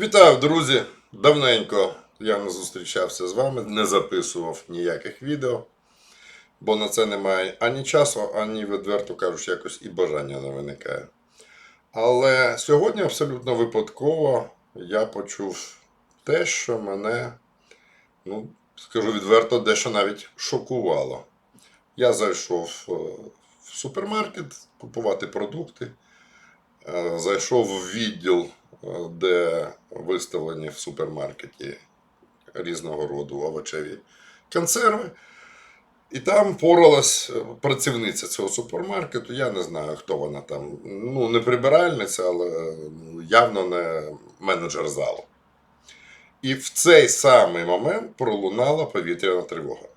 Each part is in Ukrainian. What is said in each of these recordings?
Вітаю, друзі! Давненько я не зустрічався з вами, не записував ніяких відео, бо на це немає ані часу, ані, відверто кажучи, якось і бажання не виникає. Але сьогодні абсолютно випадково я почув те, що мене, ну, скажу відверто, дещо навіть шокувало. Я зайшов е, в супермаркет купувати продукти. Е, Зайшов в відділ, де виставлені в супермаркеті різного роду овочеві консерви. І там поралась е, працівниця цього супермаркету. Я не знаю, хто вона там. Ну, не прибиральниця, але е, явно не менеджер залу. І в цей самий момент пролунала повітряна тривога.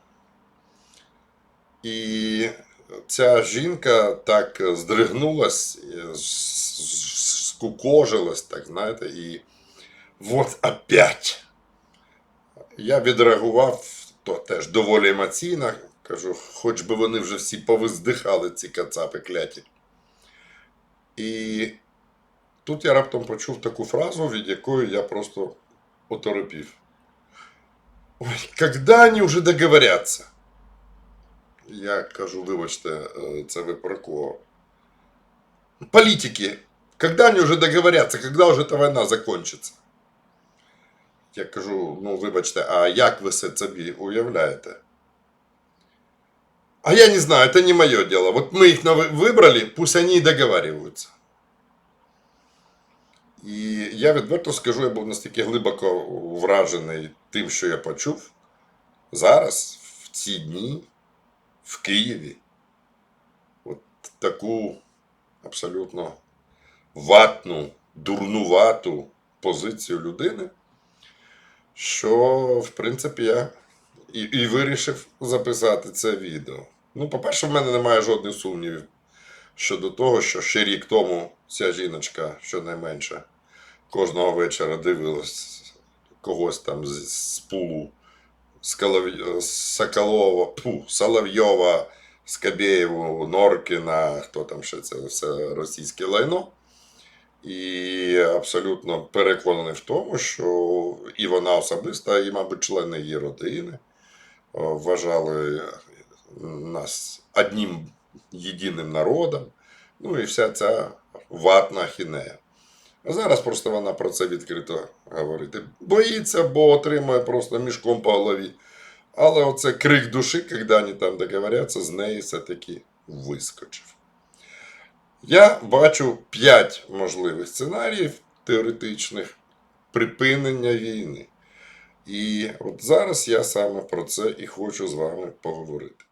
І ця жінка так здригнулась, е, скукожилась, так знаєте, і от опять. Я відреагував то теж доволі емоційно. Кажу, хоч би вони вже всі повиздихали, ці кацапи кляті. І тут я раптом почув таку фразу, від якої я просто оторопів. Ой, когда они вже договоряться? Я кажу, вибачте, е, це ви про кого? Політики. Когда они уже договорятся, когда уже эта война закончится? Я кажу, ну вибачте, а як ви це собі уявляєте? А я не знаю, это не мое дело. Вот мы их нави- выбрали, пусть они и договариваются. І я відверто скажу, я був настільки глибоко вражений тим, що я почув зараз, в ці дні, в Києві. От таку абсолютно ватну, дурнувату позицію людини, що, в принципі, я і, і вирішив записати це відео. Ну, по-перше, в мене немає жодних сумнівів щодо того, що ще рік тому ця жіночка, щонайменше, кожного вечора дивилась когось там з, з пулу Соколова, Соловйова, Скабєєву, Норкіна, хто там ще це все російське лайно. І абсолютно переконаний в тому, що і вона особисто, і, мабуть, члени її родини вважали нас одним єдиним народом. Ну і вся ця ватна хінея. А зараз просто вона про це відкрито говорить. Боїться, бо отримує просто мішком по голові. Але оце крик душі, коли вони там договоряться, з неї все-таки вискочив. Я бачу 5 можливих сценаріїв теоретичних припинення війни. І от зараз я саме про це і хочу з вами поговорити.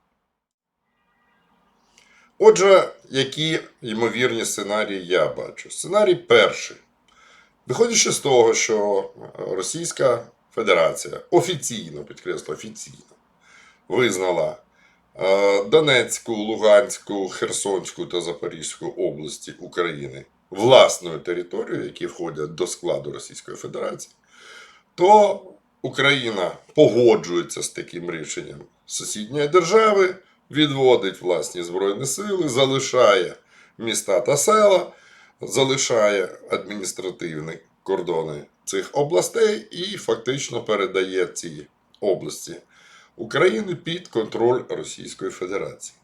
Отже, які ймовірні сценарії я бачу? Сценарій перший. Виходячи з того, що Російська Федерація офіційно, підкреслю, офіційно визнала Донецьку, Луганську, Херсонську та Запорізьку області України власною територією, які входять до складу Російської Федерації, то Україна погоджується з таким рішенням. Сусідньої держави, відводить власні збройні сили, залишає міста та села, залишає адміністративні кордони цих областей і фактично передає ці області України під контроль Російської Федерації.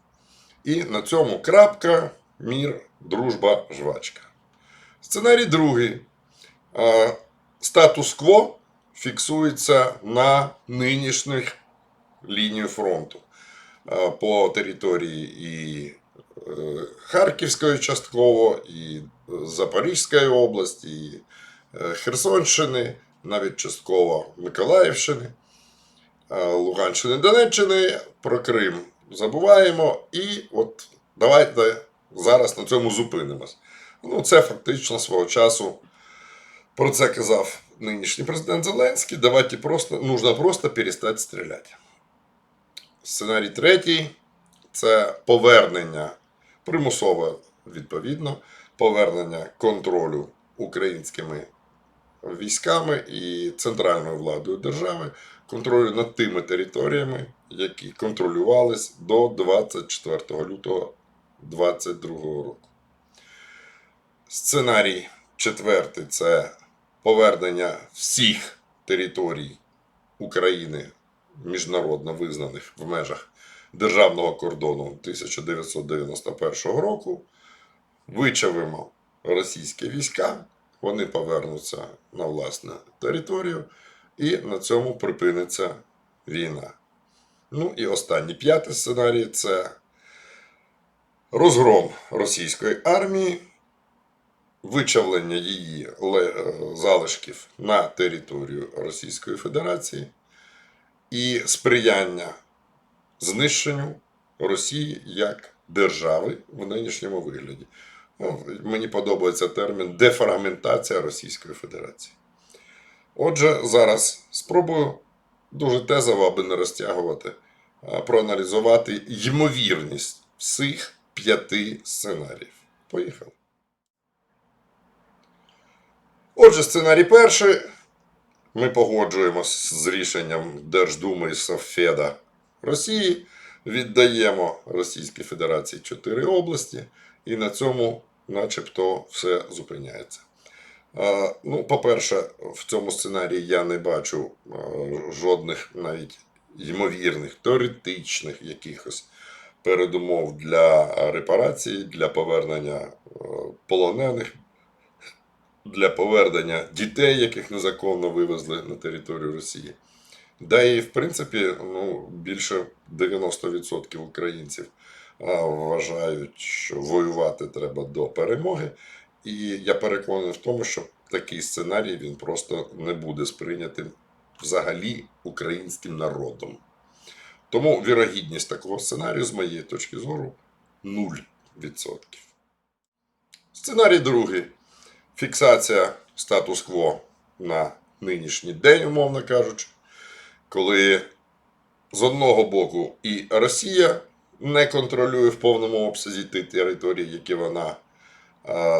І на цьому крапка, мір, дружба, жвачка. Сценарій другий. Е, Статус-кво фіксується на нинішніх лінії фронту Е, по території і е, Харківської частково, і Запорізької області, і е, Херсонщини, навіть частково Миколаївщини, е, Луганщини, Донеччини, про Крим забуваємо. І от давайте зараз на цьому зупинимось. Ну, це фактично свого часу. Про це казав нинішній президент Зеленський. Давайте просто, нужно просто перестати стріляти. Сценарій третій це повернення примусове, відповідно, повернення контролю українськими військами і центральною владою держави, контролю над тими територіями, які контролювались до 24 лютого 2022 року. Сценарій четвертий це повернення всіх територій України міжнародно визнаних в межах державного кордону 1991 року. Вичавимо російські війська, вони повернуться на власну територію, і на цьому припиниться війна. Ну і останній п'ятий сценарій це розгром російської армії, вичавлення її е, залишків на територію Російської Федерації і сприяння знищенню Росії як держави в нинішньому вигляді. Ну, мені подобається термін дефрагментація Російської Федерації. Отже, зараз спробую дуже тезово, аби не розтягувати, проаналізувати ймовірність всіх п'яти сценаріїв. Поїхали. Отже, сценарій перший. Ми погоджуємось з рішенням Держдуми і Совфеда Росії, віддаємо Російській Федерації чотири області, і на цьому, начебто, все зупиняється. Е, Ну, по-перше, в цьому сценарії я не бачу е, жодних навіть ймовірних, теоретичних якихось передумов для репарації, для повернення е, полонених, для повернення дітей, яких незаконно вивезли на територію Росії. Да і, в принципі, ну, більше 90% українців вважають, що воювати треба до перемоги. І я переконаний в тому, що такий сценарій він просто не буде сприйнятим взагалі українським народом. Тому вірогідність такого сценарію, з моєї точки зору, 0%. Сценарій другий. Фіксація статус-кво на нинішній день, умовно кажучи, коли з одного боку і Росія не контролює в повному обсязі ті території, які вона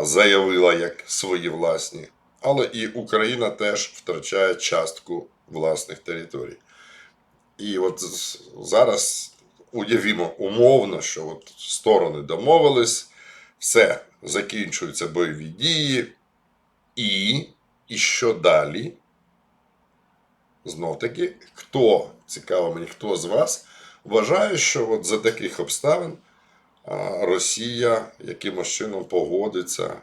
заявила як свої власні, але і Україна теж втрачає частку власних територій. І от зараз уявімо умовно, що от сторони домовились, все, закінчуються бойові дії, і, і що далі? Знов таки, хто, цікаво мені, хто з вас вважає, що от за таких обставин Росія якимось чином погодиться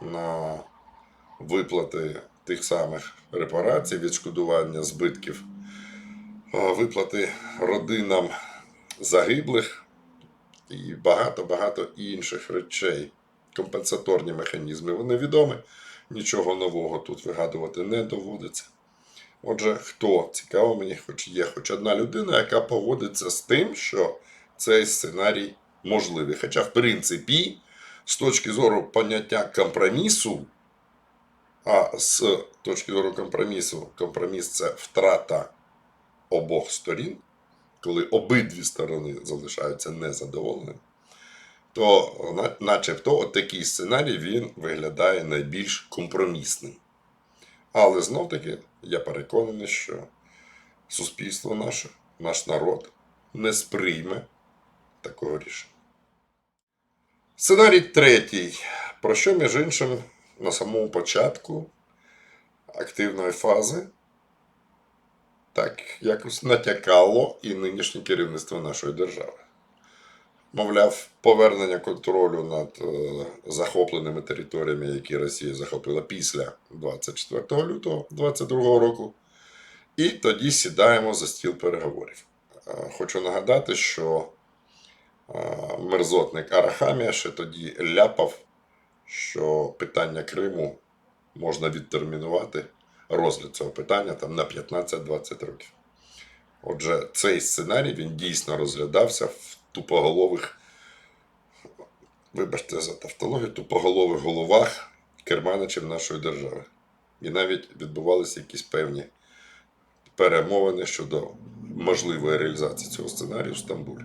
на виплати тих самих репарацій, відшкодування збитків, виплати родинам загиблих і багато-багато інших речей. Компенсаторні механізми вони відомі, нічого нового тут вигадувати не доводиться. Отже, хто цікаво мені, хоч є хоч одна людина, яка погодиться з тим, що цей сценарій можливий. Хоча, в принципі, з точки зору поняття компромісу, а з точки зору компромісу, компроміс це втрата обох сторін, коли обидві сторони залишаються незадоволеними, то начебто от такий сценарій він виглядає найбільш компромісним. Але знов таки я переконаний, що суспільство наше, наш народ не сприйме такого рішення. Сценарій третій, про що, між іншим, на самому початку активної фази так якось натякало і нинішнє керівництво нашої держави. Мовляв, повернення контролю над е, захопленими територіями, які Росія захопила після 24 лютого 2022 року. І тоді сідаємо за стіл переговорів. Е, Хочу нагадати, що мерзотник Арахамія ще тоді ляпав, що питання Криму можна відтермінувати розгляд цього питання там, на 15-20 років. Отже, цей сценарій він дійсно розглядався в тупоголових, вибачте за тавтологію, тупоголових головах керманичів нашої держави. І навіть відбувалися якісь певні перемовини щодо можливої реалізації цього сценарію в Стамбулі.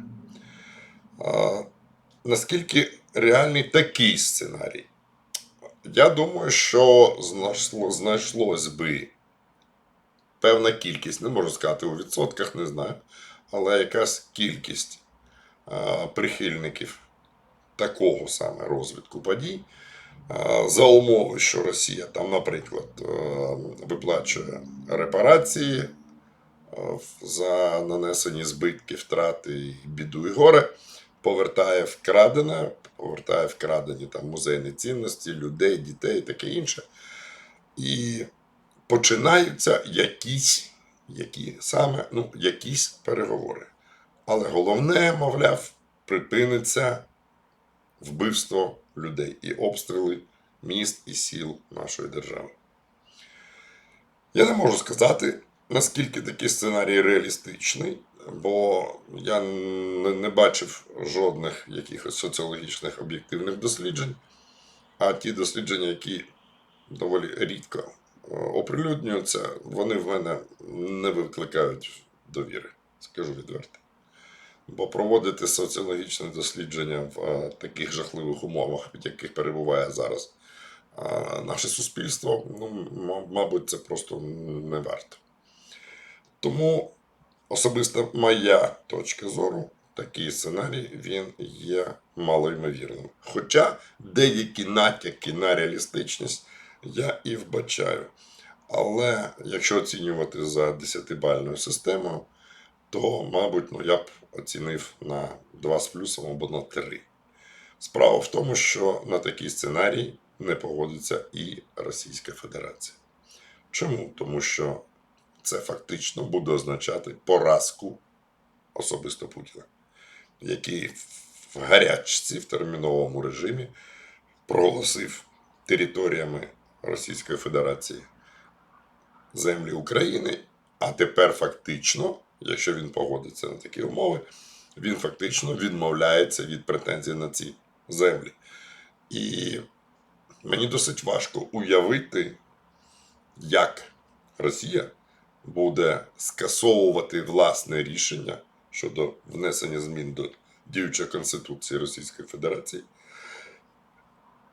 Наскільки реальний такий сценарій? Я думаю, що знайшло, знайшлось би певна кількість, не можу сказати у відсотках, не знаю, але якась кількість прихильників такого саме розвитку подій, за умови, що Росія там, наприклад, е, виплачує репарації е, за нанесені збитки, втрати, біду і горе, повертає вкрадене, повертає вкрадені там музейні цінності, людей, дітей і таке інше. І починаються якісь, які саме, ну, якісь переговори. Але головне, мовляв, припиниться вбивство людей і обстріли міст і сіл нашої держави. Я не можу сказати, наскільки такий сценарій реалістичний, бо я не, бачив жодних якихось соціологічних об'єктивних досліджень, а ті дослідження, які доволі рідко е, оприлюднюються, вони в мене не викликають довіри, скажу відверто. Бо проводити соціологічне дослідження в е, таких жахливих умовах, в яких перебуває зараз е, наше суспільство, ну, мабуть, це просто не варто. Тому особисто моя точка зору, такий сценарій він є малоймовірним. Хоча деякі натяки на реалістичність я і вбачаю. Але якщо оцінювати за 10-бальною системою, то, мабуть, ну, я б оцінив на 2 з плюсом або на 3. Справа в тому, що на такий сценарій не погодиться і Російська Федерація. Чому? Тому що це фактично буде означати поразку особисто Путіна, який в гарячці в терміновому режимі проголосив територіями Російської Федерації землі України, а тепер фактично, якщо він погодиться на такі умови, він фактично відмовляється від претензій на ці землі. І мені досить важко уявити, як Росія буде скасовувати власне рішення щодо внесення змін до діючої Конституції Російської Федерації,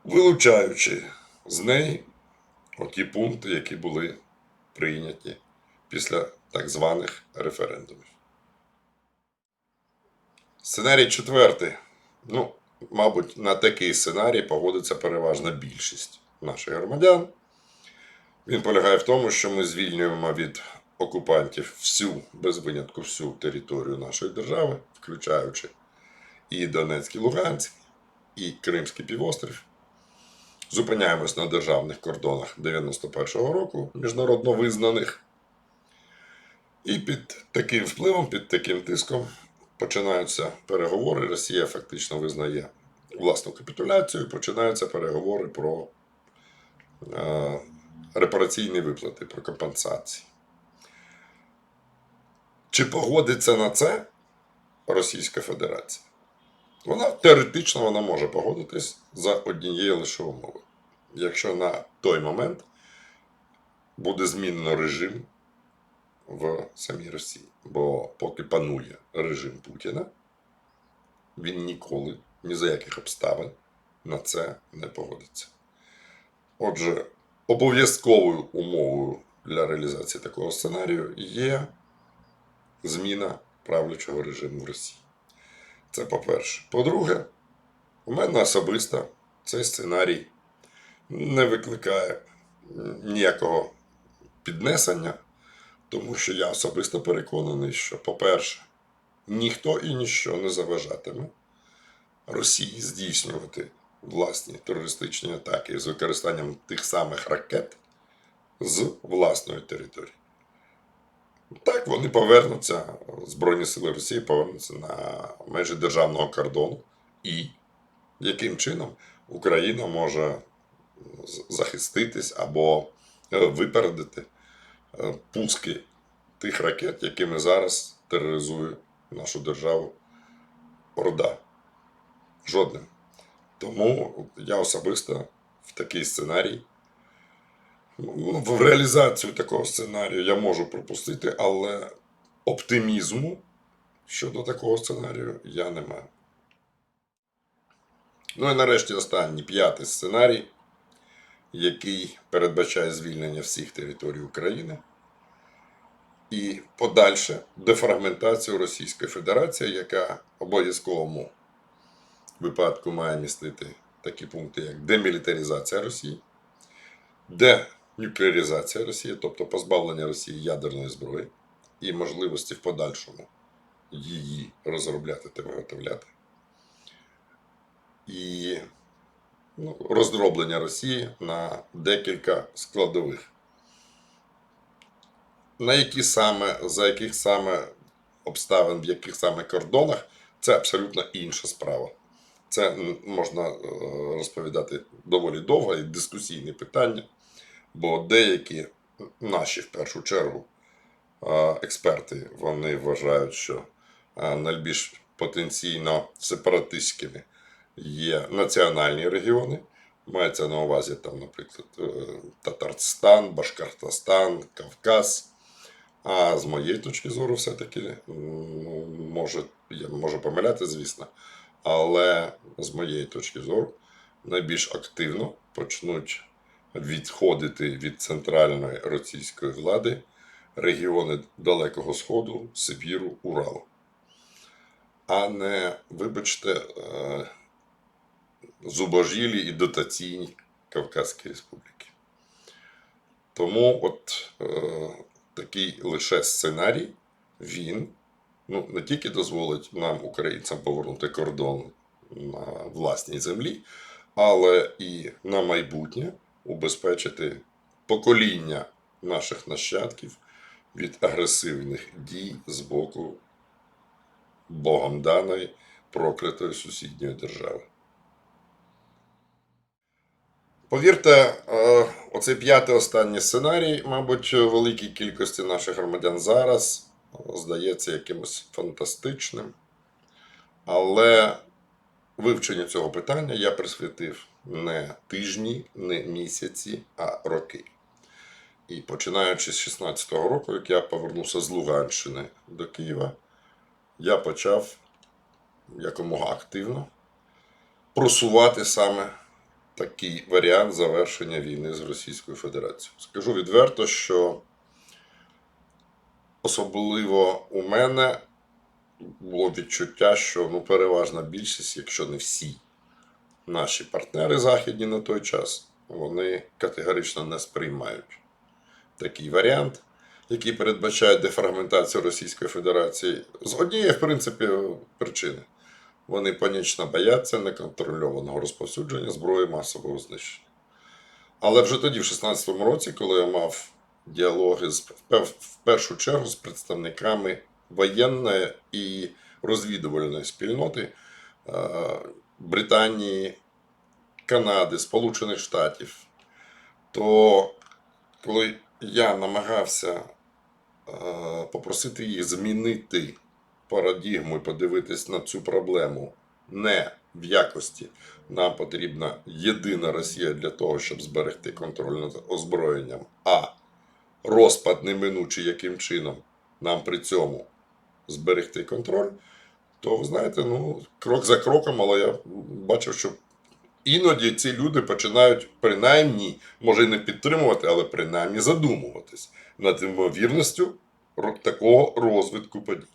вилучаючи з неї оті пункти, які були прийняті після так званих референдумів. Сценарій четвертий. Ну, мабуть, на такий сценарій погодиться переважна більшість наших громадян. Він полягає в тому, що ми звільнюємо від окупантів всю, без винятку, всю територію нашої держави, включаючи і Донецьк, і Луганськ, і Кримський півострів. Зупиняємось на державних кордонах 91-го року, міжнародно визнаних. І під таким впливом, під таким тиском починаються переговори. Росія фактично визнає власну капітуляцію, починаються переговори про е, репараційні виплати, про компенсації. Чи погодиться на це Російська Федерація? Вона теоретично вона може погодитись за однією лише умови. Якщо на той момент буде змінено режим в самій Росії. Бо поки панує режим Путіна, він ніколи, ні за яких обставин на це не погодиться. Отже, обов'язковою умовою для реалізації такого сценарію є зміна правлячого режиму в Росії. Це по-перше. По-друге, у мене особисто цей сценарій не викликає ніякого піднесення, тому що я особисто переконаний, що, по-перше, ніхто і ніщо не заважатиме Росії здійснювати власні терористичні атаки з використанням тих самих ракет з власної території. Так, вони повернуться, Збройні сили Росії повернуться на межі державного кордону. І яким чином Україна може захиститись або е, випередити е, пуски тих ракет, якими зараз тероризує нашу державу Орда. Жодним. Тому я особисто в такий сценарій в реалізацію такого сценарію я можу пропустити, але оптимізму щодо такого сценарію я не маю. Ну і нарешті останній п'ятий сценарій, який передбачає звільнення всіх територій України і подальше дефрагментацію Російської Федерації, яка в обов'язковому випадку має містити такі пункти, як демілітаризація Росії, денуклеаризація Росії, тобто позбавлення Росії ядерної зброї і можливості в подальшому її розробляти та виготовляти. І ну, роздроблення Росії на декілька складових. На які саме, за яких саме обставин, в яких саме кордонах, це абсолютно інша справа. Це можна е, розповідати доволі довго і дискусійне питання, бо деякі наші, в першу чергу, експерти вони вважають, що найбільш потенційно сепаратистськими є національні регіони. Мається на увазі, там, наприклад, е, Татарстан, Башкортостан, Кавказ. А з моєї точки зору, все-таки, ну, може, я можу помиляти, звісно, але з моєї точки зору, найбільш активно почнуть відходити від центральної російської влади регіони Далекого Сходу, Сибіру, Уралу. А не, вибачте, е, зубожілі і дотаційні Кавказські республіки. Тому от е, такий лише сценарій, він ну, не тільки дозволить нам, українцям, повернути кордон на власній землі, але і на майбутнє убезпечити покоління наших нащадків від агресивних дій з боку Богом даної проклятої сусідньої держави. Повірте, е, оцей п'ятий останній сценарій, мабуть, великій кількості наших громадян зараз е, здається якимось фантастичним. Але вивченню цього питання я присвятив не тижні, не місяці, а роки. І починаючи з 16-го року, як я повернувся з Луганщини до Києва, я почав якомога активно просувати саме такий варіант завершення війни з Російською Федерацією. Скажу відверто, що особливо у мене було відчуття, що ну, переважна більшість, якщо не всі наші партнери західні на той час, вони категорично не сприймають такий варіант, який передбачає дефрагментацію Російської Федерації з однієї, в принципі, причини. Вони панічно бояться неконтрольованого розповсюдження зброї масового знищення. Але вже тоді, в 16-му році, коли я мав діалоги з, в першу чергу з представниками воєнної і розвідувальної спільноти е, Британії, Канади, Сполучених Штатів, то коли я намагався е, попросити їх змінити парадігму і подивитись на цю проблему не в якості нам потрібна єдина Росія для того, щоб зберегти контроль над озброєнням, а розпад неминучий яким чином нам при цьому зберегти контроль, то ви знаєте, ну, крок за кроком, але я бачив, що іноді ці люди починають принаймні, може і не підтримувати, але принаймні задумуватись над ймовірністю такого розвитку подій.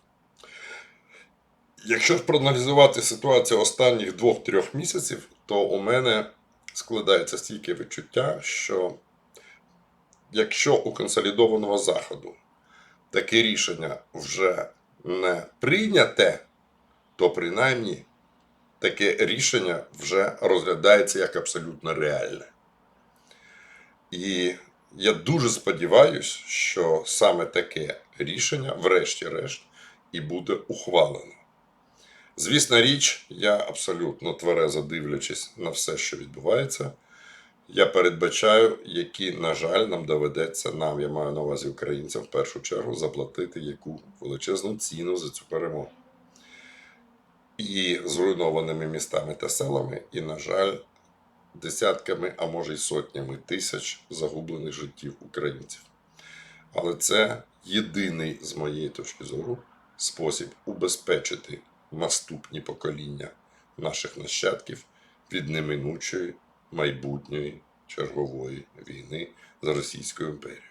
Якщо ж проаналізувати ситуацію останніх двох-трьох місяців, то у мене складається стільки відчуття, що якщо у консолідованого заходу таке рішення вже прийняте, то принаймні таке рішення вже розглядається як абсолютно реальне. І я дуже сподіваюся, що саме таке рішення, врешті-решт, і буде ухвалено. Звісна річ, я абсолютно тверезо дивлячись на все, що відбувається, я передбачаю, які, на жаль, нам доведеться нам, я маю на увазі українцям, в першу чергу, заплатити яку величезну ціну за цю перемогу. І зруйнованими містами та селами, і, на жаль, десятками, а може й сотнями тисяч загублених життів українців. Але це єдиний, з моєї точки зору, спосіб убезпечити наступні покоління наших нащадків від неминучої майбутньої чергової війни з Російською імперією.